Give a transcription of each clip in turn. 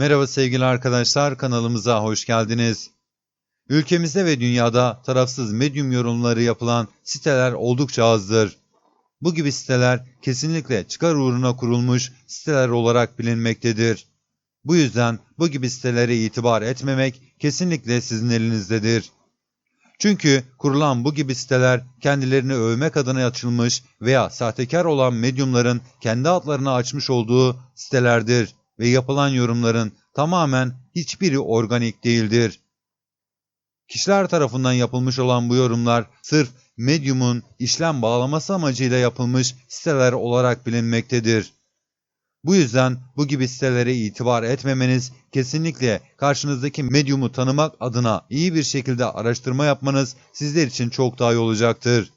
Merhaba sevgili arkadaşlar, kanalımıza hoş geldiniz. Ülkemizde ve dünyada tarafsız medyum yorumları yapılan siteler oldukça azdır. Bu gibi siteler kesinlikle çıkar uğruna kurulmuş siteler olarak bilinmektedir. Bu yüzden bu gibi sitelere itibar etmemek kesinlikle sizin elinizdedir. Çünkü kurulan bu gibi siteler kendilerini övmek adına açılmış veya sahtekar olan medyumların kendi adlarına açmış olduğu sitelerdir ve yapılan yorumların tamamen hiçbiri organik değildir. Kişiler tarafından yapılmış olan bu yorumlar sırf medyumun işlem bağlaması amacıyla yapılmış siteler olarak bilinmektedir. Bu yüzden bu gibi sitelere itibar etmemeniz, kesinlikle karşınızdaki medyumu tanımak adına iyi bir şekilde araştırma yapmanız sizler için çok daha iyi olacaktır.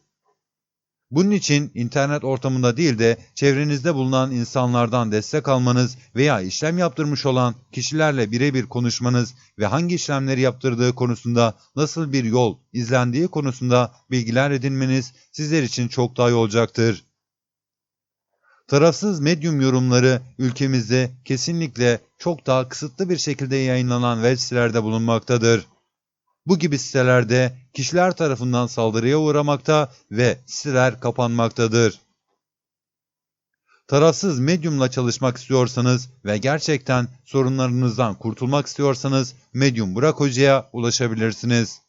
Bunun için internet ortamında değil de çevrenizde bulunan insanlardan destek almanız veya işlem yaptırmış olan kişilerle birebir konuşmanız ve hangi işlemleri yaptırdığı konusunda nasıl bir yol izlendiği konusunda bilgiler edinmeniz sizler için çok daha iyi olacaktır. Tarafsız medyum yorumları ülkemizde kesinlikle çok daha kısıtlı bir şekilde yayınlanan web sitelerde bulunmaktadır. Bu gibi sitelerde kişiler tarafından saldırıya uğramakta ve siteler kapanmaktadır. Tarafsız medyumla çalışmak istiyorsanız ve gerçekten sorunlarınızdan kurtulmak istiyorsanız Medyum Burak Hoca'ya ulaşabilirsiniz.